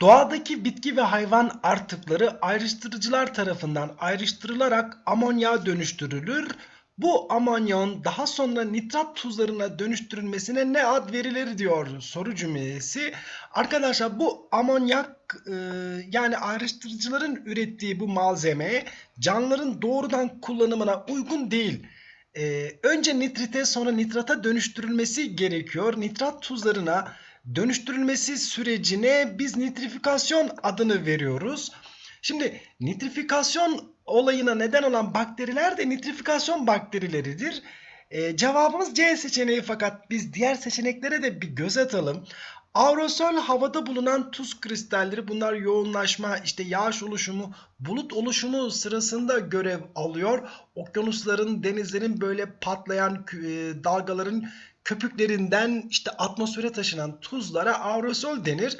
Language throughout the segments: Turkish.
Doğadaki bitki ve hayvan artıkları ayrıştırıcılar tarafından ayrıştırılarak amonyağa dönüştürülür. Bu amonyağın daha sonra nitrat tuzlarına dönüştürülmesine ne ad verilir diyor soru cümlesi. Arkadaşlar bu amonyak e, yani ayrıştırıcıların ürettiği bu malzeme canlıların doğrudan kullanımına uygun değil. E, önce nitrite sonra nitrata dönüştürülmesi gerekiyor. Nitrat tuzlarına dönüştürülmesi sürecine biz nitrifikasyon adını veriyoruz. Şimdi nitrifikasyon olayına neden olan bakteriler de nitrifikasyon bakterileridir. Ee, cevabımız C seçeneği fakat biz diğer seçeneklere de bir göz atalım. Aerosol havada bulunan tuz kristalleri bunlar yoğunlaşma, işte yağış oluşumu, bulut oluşumu sırasında görev alıyor. Okyanusların, denizlerin böyle patlayan e, dalgaların köpüklerinden işte atmosfere taşınan tuzlara aerosol denir.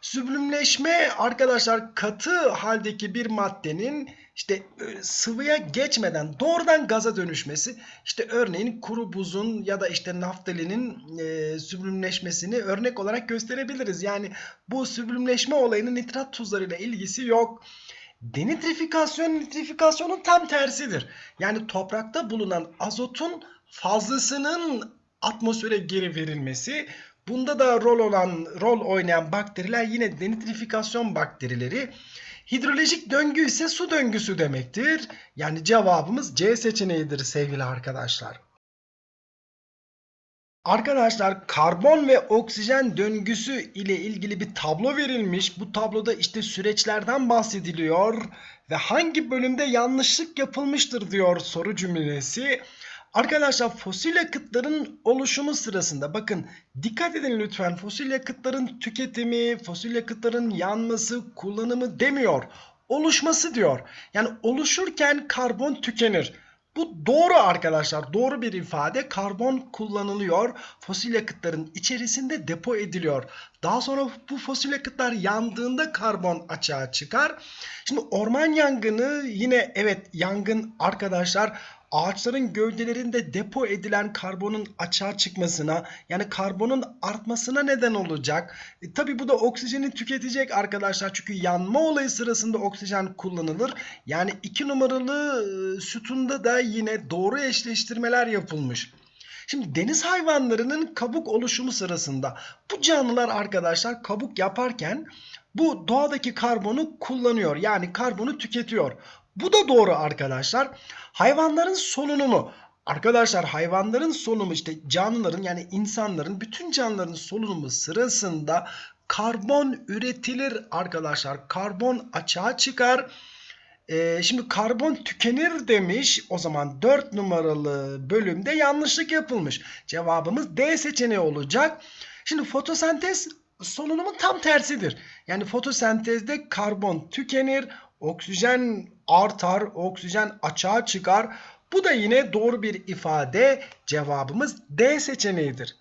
Süblimleşme arkadaşlar katı haldeki bir maddenin işte e, sıvıya geçmeden doğrudan gaza dönüşmesi. İşte örneğin kuru buzun ya da işte naftalinin e, süblimleşmesini örnek olarak gösterebiliriz. Yani bu süblimleşme olayının nitrat tuzlarıyla ilgisi yok. Denitrifikasyon nitrifikasyonun tam tersidir. Yani toprakta bulunan azotun fazlasının atmosfere geri verilmesi. Bunda da rol olan rol oynayan bakteriler yine denitrifikasyon bakterileri. Hidrolojik döngü ise su döngüsü demektir. Yani cevabımız C seçeneğidir sevgili arkadaşlar. Arkadaşlar karbon ve oksijen döngüsü ile ilgili bir tablo verilmiş. Bu tabloda işte süreçlerden bahsediliyor ve hangi bölümde yanlışlık yapılmıştır diyor soru cümlesi. Arkadaşlar fosil yakıtların oluşumu sırasında bakın dikkat edin lütfen fosil yakıtların tüketimi, fosil yakıtların yanması, kullanımı demiyor. Oluşması diyor. Yani oluşurken karbon tükenir. Bu doğru arkadaşlar. Doğru bir ifade. Karbon kullanılıyor. Fosil yakıtların içerisinde depo ediliyor. Daha sonra bu fosil yakıtlar yandığında karbon açığa çıkar. Şimdi orman yangını yine evet yangın arkadaşlar ağaçların gövdelerinde depo edilen karbonun açığa çıkmasına yani karbonun artmasına neden olacak. E, tabii bu da oksijeni tüketecek arkadaşlar. Çünkü yanma olayı sırasında oksijen kullanılır. Yani iki numaralı e, sütunda da yine doğru eşleştirmeler yapılmış. Şimdi deniz hayvanlarının kabuk oluşumu sırasında bu canlılar arkadaşlar kabuk yaparken bu doğadaki karbonu kullanıyor. Yani karbonu tüketiyor. Bu da doğru arkadaşlar. Hayvanların solunumu. Arkadaşlar hayvanların solunumu işte canlıların yani insanların bütün canlıların solunumu sırasında karbon üretilir arkadaşlar. Karbon açığa çıkar. Ee, şimdi karbon tükenir demiş. O zaman 4 numaralı bölümde yanlışlık yapılmış. Cevabımız D seçeneği olacak. Şimdi fotosentez solunumun tam tersidir. Yani fotosentezde karbon tükenir, oksijen artar, oksijen açığa çıkar. Bu da yine doğru bir ifade. Cevabımız D seçeneğidir.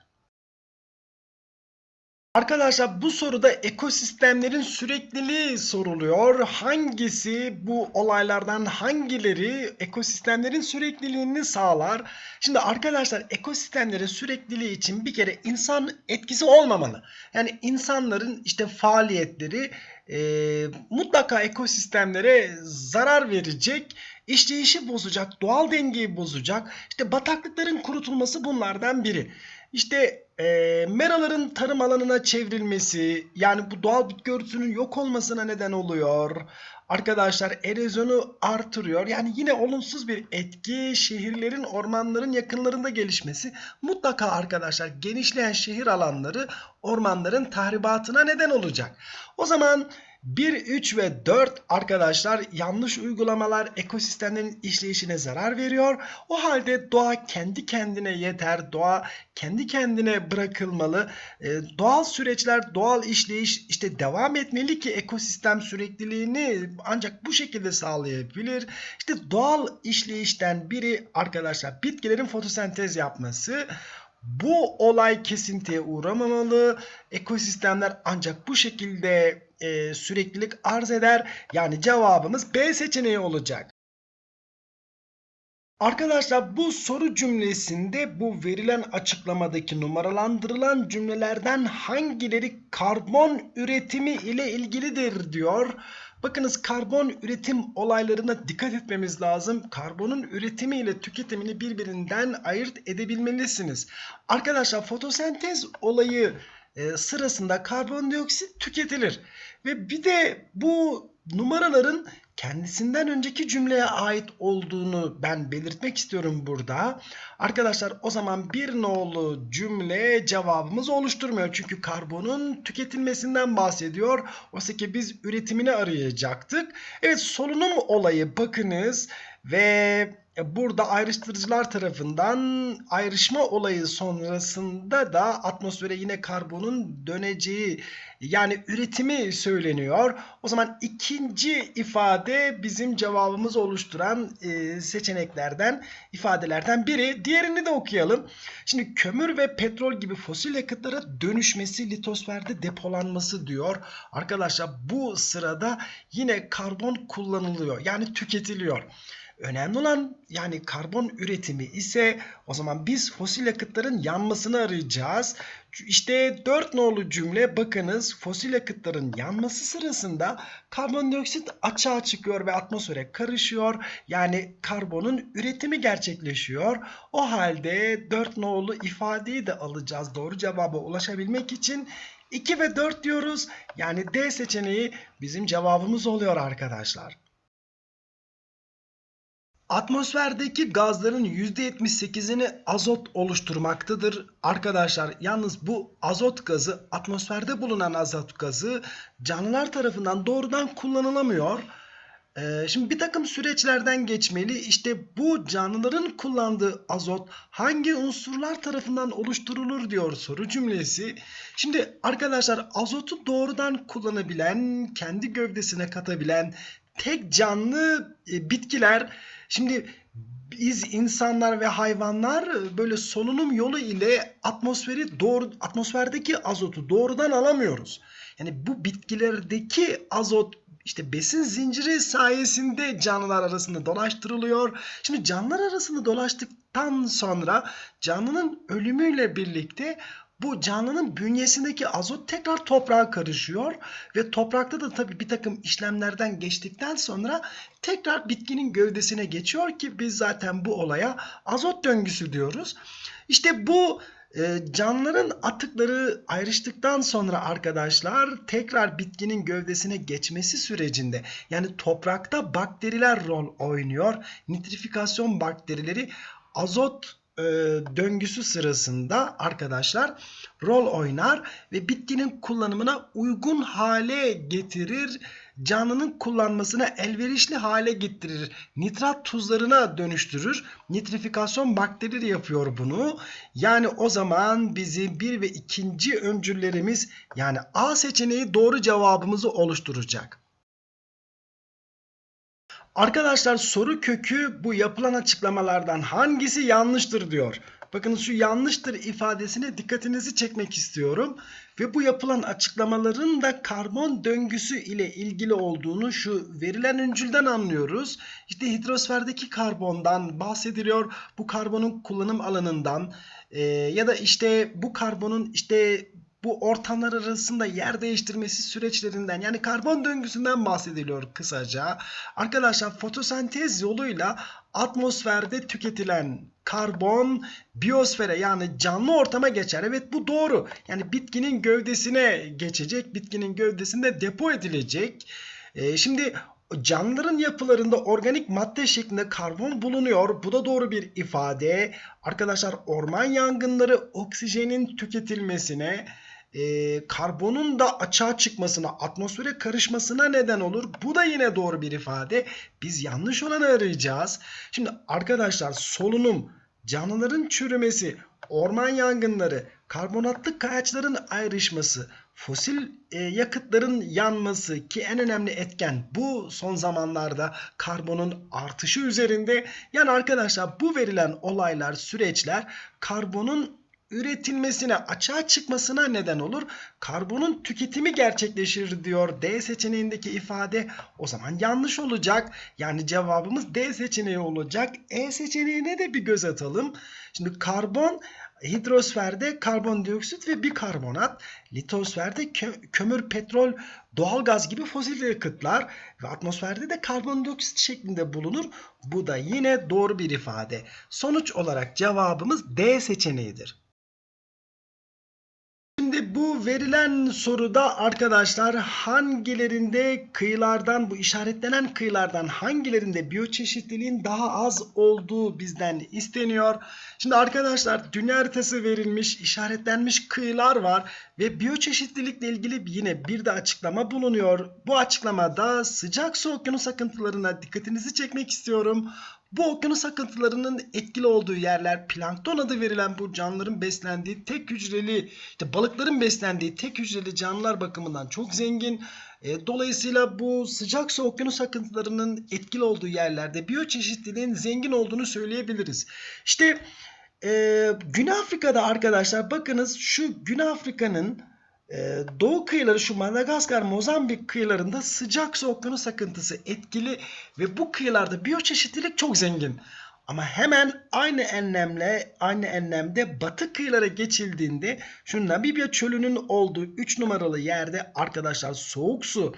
Arkadaşlar bu soruda ekosistemlerin sürekliliği soruluyor. Hangisi bu olaylardan hangileri ekosistemlerin sürekliliğini sağlar? Şimdi arkadaşlar ekosistemlerin sürekliliği için bir kere insan etkisi olmamalı. Yani insanların işte faaliyetleri e, mutlaka ekosistemlere zarar verecek, işleyişi bozacak, doğal dengeyi bozacak. İşte bataklıkların kurutulması bunlardan biri. İşte e, meraların tarım alanına çevrilmesi yani bu doğal bitki örtüsünün yok olmasına neden oluyor. Arkadaşlar erozyonu artırıyor. Yani yine olumsuz bir etki şehirlerin ormanların yakınlarında gelişmesi. Mutlaka arkadaşlar genişleyen şehir alanları ormanların tahribatına neden olacak. O zaman 1, 3 ve 4 arkadaşlar yanlış uygulamalar ekosistemlerin işleyişine zarar veriyor. O halde doğa kendi kendine yeter. Doğa kendi kendine bırakılmalı. E, doğal süreçler, doğal işleyiş işte devam etmeli ki ekosistem sürekliliğini ancak bu şekilde sağlayabilir. İşte doğal işleyişten biri arkadaşlar bitkilerin fotosentez yapması. Bu olay kesintiye uğramamalı. Ekosistemler ancak bu şekilde e, süreklilik arz eder. Yani cevabımız B seçeneği olacak. Arkadaşlar bu soru cümlesinde bu verilen açıklamadaki numaralandırılan cümlelerden hangileri karbon üretimi ile ilgilidir diyor. Bakınız karbon üretim olaylarına dikkat etmemiz lazım. Karbonun üretimi ile tüketimini birbirinden ayırt edebilmelisiniz. Arkadaşlar fotosentez olayı e, sırasında karbondioksit tüketilir. Ve bir de bu numaraların kendisinden önceki cümleye ait olduğunu ben belirtmek istiyorum burada. Arkadaşlar o zaman bir nolu cümle cevabımızı oluşturmuyor. Çünkü karbonun tüketilmesinden bahsediyor. Oysa ki biz üretimini arayacaktık. Evet solunum olayı bakınız ve burada ayrıştırıcılar tarafından ayrışma olayı sonrasında da atmosfere yine karbonun döneceği yani üretimi söyleniyor. O zaman ikinci ifade bizim cevabımızı oluşturan e, seçeneklerden, ifadelerden biri. Diğerini de okuyalım. Şimdi kömür ve petrol gibi fosil yakıtlara dönüşmesi, litosferde depolanması diyor. Arkadaşlar bu sırada yine karbon kullanılıyor. Yani tüketiliyor. Önemli olan yani karbon üretimi ise o zaman biz fosil yakıtların yanmasını arayacağız. İşte 4 nolu cümle bakınız fosil yakıtların yanması sırasında karbondioksit açığa çıkıyor ve atmosfere karışıyor. Yani karbonun üretimi gerçekleşiyor. O halde 4 nolu ifadeyi de alacağız doğru cevaba ulaşabilmek için. 2 ve 4 diyoruz. Yani D seçeneği bizim cevabımız oluyor arkadaşlar. Atmosferdeki gazların %78'ini azot oluşturmaktadır. Arkadaşlar yalnız bu azot gazı atmosferde bulunan azot gazı canlılar tarafından doğrudan kullanılamıyor. Ee, şimdi bir takım süreçlerden geçmeli. İşte bu canlıların kullandığı azot hangi unsurlar tarafından oluşturulur diyor soru cümlesi. Şimdi arkadaşlar azotu doğrudan kullanabilen, kendi gövdesine katabilen tek canlı e, bitkiler Şimdi biz insanlar ve hayvanlar böyle solunum yolu ile atmosferi doğru atmosferdeki azotu doğrudan alamıyoruz. Yani bu bitkilerdeki azot işte besin zinciri sayesinde canlılar arasında dolaştırılıyor. Şimdi canlılar arasında dolaştıktan sonra canlının ölümüyle birlikte bu canlının bünyesindeki azot tekrar toprağa karışıyor ve toprakta da tabii bir takım işlemlerden geçtikten sonra tekrar bitkinin gövdesine geçiyor ki biz zaten bu olaya azot döngüsü diyoruz. İşte bu e, canlıların atıkları ayrıştıktan sonra arkadaşlar tekrar bitkinin gövdesine geçmesi sürecinde yani toprakta bakteriler rol oynuyor. Nitrifikasyon bakterileri azot e, döngüsü sırasında arkadaşlar rol oynar ve bitkinin kullanımına uygun hale getirir. Canlının kullanmasına elverişli hale getirir. Nitrat tuzlarına dönüştürür. Nitrifikasyon bakterileri yapıyor bunu. Yani o zaman bizim bir ve ikinci öncüllerimiz yani A seçeneği doğru cevabımızı oluşturacak. Arkadaşlar soru kökü bu yapılan açıklamalardan hangisi yanlıştır diyor. Bakın şu yanlıştır ifadesine dikkatinizi çekmek istiyorum. Ve bu yapılan açıklamaların da karbon döngüsü ile ilgili olduğunu şu verilen öncülden anlıyoruz. İşte hidrosferdeki karbondan bahsediliyor. Bu karbonun kullanım alanından e, ya da işte bu karbonun işte bu ortamlar arasında yer değiştirmesi süreçlerinden yani karbon döngüsünden bahsediliyor kısaca. Arkadaşlar fotosentez yoluyla atmosferde tüketilen karbon biyosfere yani canlı ortama geçer. Evet bu doğru. Yani bitkinin gövdesine geçecek. Bitkinin gövdesinde depo edilecek. Ee, şimdi canlıların yapılarında organik madde şeklinde karbon bulunuyor. Bu da doğru bir ifade. Arkadaşlar orman yangınları oksijenin tüketilmesine e, karbonun da açığa çıkmasına, atmosfere karışmasına neden olur. Bu da yine doğru bir ifade. Biz yanlış olanı arayacağız. Şimdi arkadaşlar solunum, canlıların çürümesi, orman yangınları, karbonatlı kayaçların ayrışması, fosil e, yakıtların yanması ki en önemli etken bu son zamanlarda karbonun artışı üzerinde. Yani arkadaşlar bu verilen olaylar, süreçler karbonun üretilmesine, açığa çıkmasına neden olur. Karbonun tüketimi gerçekleşir diyor D seçeneğindeki ifade. O zaman yanlış olacak. Yani cevabımız D seçeneği olacak. E seçeneğine de bir göz atalım. Şimdi karbon hidrosferde karbondioksit ve bikarbonat, litosferde kö- kömür, petrol, doğalgaz gibi fosil yakıtlar ve atmosferde de karbondioksit şeklinde bulunur. Bu da yine doğru bir ifade. Sonuç olarak cevabımız D seçeneğidir. Şimdi bu verilen soruda arkadaşlar hangilerinde kıyılardan bu işaretlenen kıyılardan hangilerinde biyoçeşitliliğin daha az olduğu bizden isteniyor. Şimdi arkadaşlar dünya haritası verilmiş, işaretlenmiş kıyılar var ve biyoçeşitlilikle ilgili yine bir de açıklama bulunuyor. Bu açıklamada sıcak su okyanus akıntılarına dikkatinizi çekmek istiyorum. Bu okyanus akıntılarının etkili olduğu yerler plankton adı verilen bu canlıların beslendiği tek hücreli işte balıkların beslendiği tek hücreli canlılar bakımından çok zengin. E, dolayısıyla bu sıcak su okyanus akıntılarının etkili olduğu yerlerde biyoçeşitliliğin zengin olduğunu söyleyebiliriz. İşte e, Güney Afrika'da arkadaşlar bakınız şu Güney Afrika'nın ee, doğu kıyıları şu Madagaskar, Mozambik kıyılarında sıcak su okyanus akıntısı etkili ve bu kıyılarda biyoçeşitlilik çok zengin. Ama hemen aynı enlemle aynı enlemde batı kıyılara geçildiğinde şu Namibya çölünün olduğu 3 numaralı yerde arkadaşlar soğuk su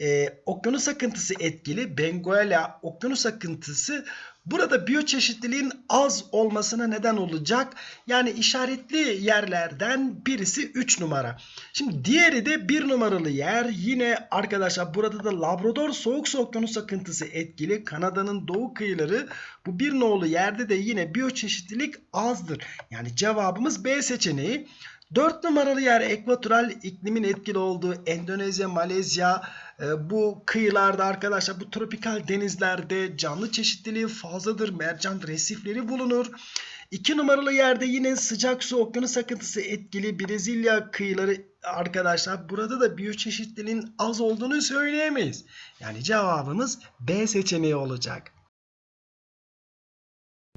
e, okyanus akıntısı etkili. Benguela okyanus akıntısı burada biyoçeşitliliğin az olmasına neden olacak. Yani işaretli yerlerden birisi 3 numara. Şimdi diğeri de 1 numaralı yer. Yine arkadaşlar burada da Labrador soğuk okyanus akıntısı etkili. Kanada'nın doğu kıyıları bu bir nolu yerde de yine biyoçeşitlilik azdır. Yani cevabımız B seçeneği. 4 numaralı yer ekvatoral iklimin etkili olduğu Endonezya, Malezya e, bu kıyılarda arkadaşlar bu tropikal denizlerde canlı çeşitliliği fazladır. Mercan resifleri bulunur. 2 numaralı yerde yine sıcak su okyanus akıntısı etkili Brezilya kıyıları arkadaşlar burada da biyoçeşitliliğin az olduğunu söyleyemeyiz. Yani cevabımız B seçeneği olacak.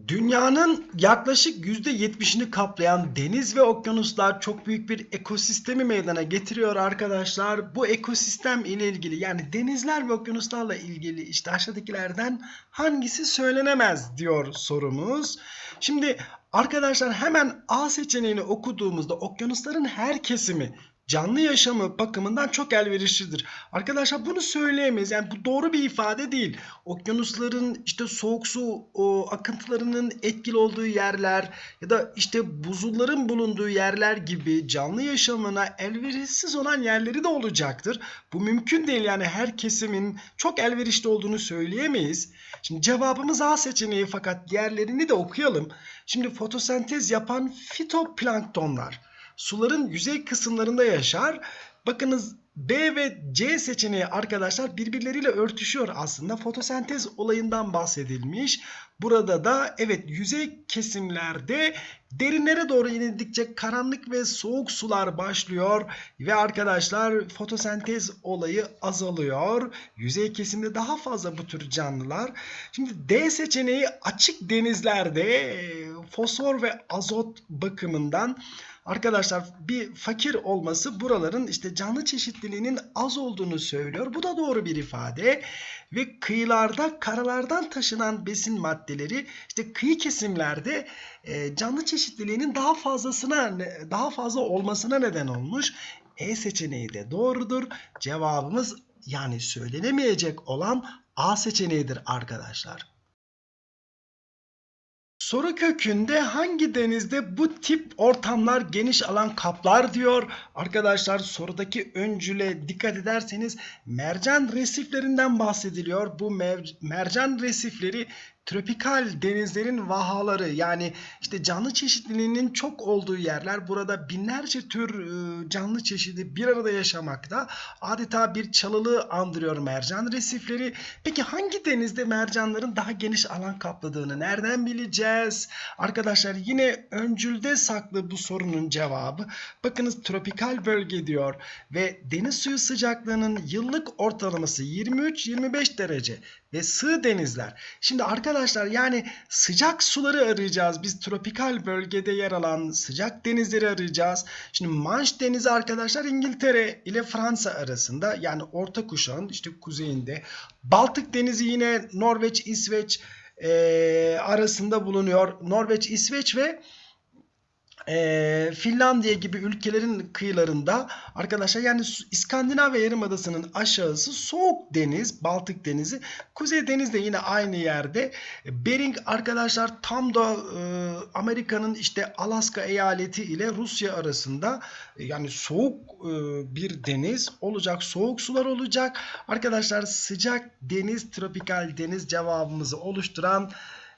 Dünyanın yaklaşık %70'ini kaplayan deniz ve okyanuslar çok büyük bir ekosistemi meydana getiriyor arkadaşlar. Bu ekosistem ile ilgili yani denizler ve okyanuslarla ilgili işte aşağıdakilerden hangisi söylenemez diyor sorumuz. Şimdi arkadaşlar hemen A seçeneğini okuduğumuzda okyanusların her kesimi canlı yaşamı bakımından çok elverişlidir. Arkadaşlar bunu söyleyemeyiz. Yani bu doğru bir ifade değil. Okyanusların işte soğuk su o, akıntılarının etkili olduğu yerler ya da işte buzulların bulunduğu yerler gibi canlı yaşamına elverişsiz olan yerleri de olacaktır. Bu mümkün değil yani her kesimin çok elverişli olduğunu söyleyemeyiz. Şimdi cevabımız A seçeneği fakat diğerlerini de okuyalım. Şimdi fotosentez yapan fitoplanktonlar suların yüzey kısımlarında yaşar. Bakınız B ve C seçeneği arkadaşlar birbirleriyle örtüşüyor aslında. Fotosentez olayından bahsedilmiş. Burada da evet yüzey kesimlerde derinlere doğru inildikçe karanlık ve soğuk sular başlıyor ve arkadaşlar fotosentez olayı azalıyor. Yüzey kesimde daha fazla bu tür canlılar. Şimdi D seçeneği açık denizlerde fosfor ve azot bakımından Arkadaşlar bir fakir olması buraların işte canlı çeşitliliğinin az olduğunu söylüyor. Bu da doğru bir ifade. Ve kıyılarda karalardan taşınan besin maddeleri işte kıyı kesimlerde e, canlı çeşitliliğinin daha fazlasına daha fazla olmasına neden olmuş. E seçeneği de doğrudur. Cevabımız yani söylenemeyecek olan A seçeneğidir arkadaşlar. Soru kökünde hangi denizde bu tip ortamlar geniş alan kaplar diyor. Arkadaşlar sorudaki öncüle dikkat ederseniz mercan resiflerinden bahsediliyor. Bu mercan resifleri tropikal denizlerin vahaları yani işte canlı çeşitliliğinin çok olduğu yerler burada binlerce tür ıı, canlı çeşidi bir arada yaşamakta. Adeta bir çalılığı andırıyor mercan resifleri. Peki hangi denizde mercanların daha geniş alan kapladığını nereden bileceğiz? Arkadaşlar yine öncülde saklı bu sorunun cevabı. Bakınız tropikal bölge diyor ve deniz suyu sıcaklığının yıllık ortalaması 23-25 derece ve sığ denizler. Şimdi arkadaşlar Arkadaşlar yani sıcak suları arayacağız. Biz tropikal bölgede yer alan sıcak denizleri arayacağız. Şimdi Manş Denizi arkadaşlar İngiltere ile Fransa arasında yani Orta Kuşağın işte kuzeyinde. Baltık Denizi yine Norveç, İsveç eee, arasında bulunuyor. Norveç, İsveç ve eee, Finlandiya gibi ülkelerin kıyılarında arkadaşlar yani İskandinavya Yarımadası'nın aşağısı soğuk deniz, Baltık Denizi. Kuzey Deniz de yine aynı yerde. Bering arkadaşlar tam da e, Amerika'nın işte Alaska eyaleti ile Rusya arasında e, yani soğuk e, bir deniz olacak. Soğuk sular olacak. Arkadaşlar sıcak deniz, tropikal deniz cevabımızı oluşturan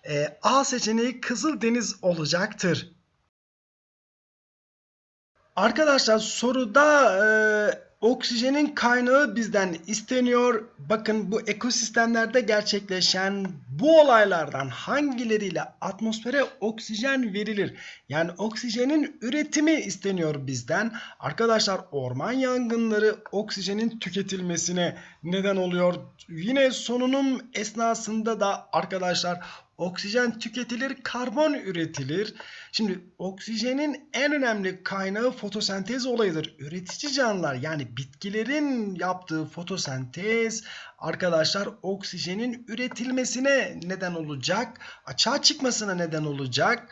e, A seçeneği Kızıldeniz olacaktır. Arkadaşlar soruda e, oksijenin kaynağı bizden isteniyor. Bakın bu ekosistemlerde gerçekleşen bu olaylardan hangileriyle atmosfere oksijen verilir? Yani oksijenin üretimi isteniyor bizden. Arkadaşlar orman yangınları oksijenin tüketilmesine neden oluyor. Yine solunum esnasında da arkadaşlar oksijen tüketilir, karbon üretilir. Şimdi oksijenin en önemli kaynağı fotosentez olayıdır. Üretici canlılar yani bitkilerin yaptığı fotosentez arkadaşlar oksijenin üretilmesine neden olacak, açığa çıkmasına neden olacak.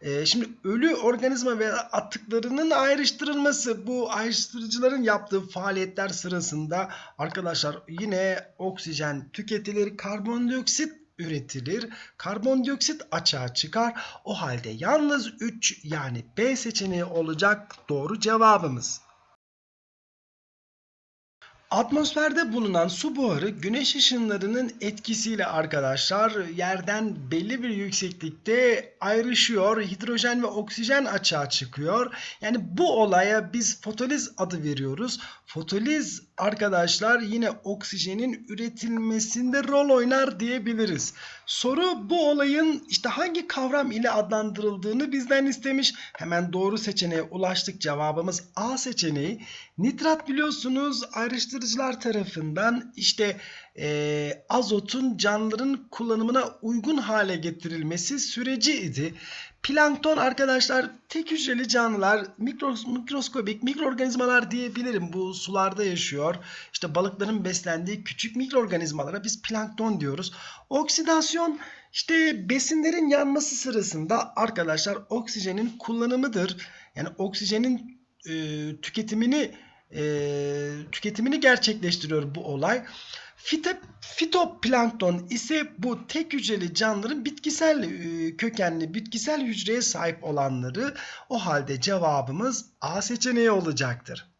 Ee, şimdi ölü organizma ve atıklarının ayrıştırılması bu ayrıştırıcıların yaptığı faaliyetler sırasında arkadaşlar yine oksijen tüketilir, karbondioksit üretilir. Karbondioksit açığa çıkar. O halde yalnız 3 yani B seçeneği olacak doğru cevabımız. Atmosferde bulunan su buharı güneş ışınlarının etkisiyle arkadaşlar yerden belli bir yükseklikte ayrışıyor. Hidrojen ve oksijen açığa çıkıyor. Yani bu olaya biz fotoliz adı veriyoruz. Fotoliz arkadaşlar yine oksijenin üretilmesinde rol oynar diyebiliriz. Soru bu olayın işte hangi kavram ile adlandırıldığını bizden istemiş. Hemen doğru seçeneğe ulaştık. Cevabımız A seçeneği. Nitrat biliyorsunuz ayrıştırıcılar tarafından işte eee, azotun canlıların kullanımına uygun hale getirilmesi süreci idi. Plankton arkadaşlar tek hücreli canlılar, mikros, mikroskobik mikroorganizmalar diyebilirim. Bu sularda yaşıyor. İşte balıkların beslendiği küçük mikroorganizmalara biz plankton diyoruz. Oksidasyon işte besinlerin yanması sırasında arkadaşlar oksijenin kullanımıdır. Yani oksijenin e, tüketimini e, tüketimini gerçekleştiriyor bu olay. Fito, fitoplankton ise bu tek hücreli canlıların bitkisel e, kökenli bitkisel hücreye sahip olanları. O halde cevabımız A seçeneği olacaktır.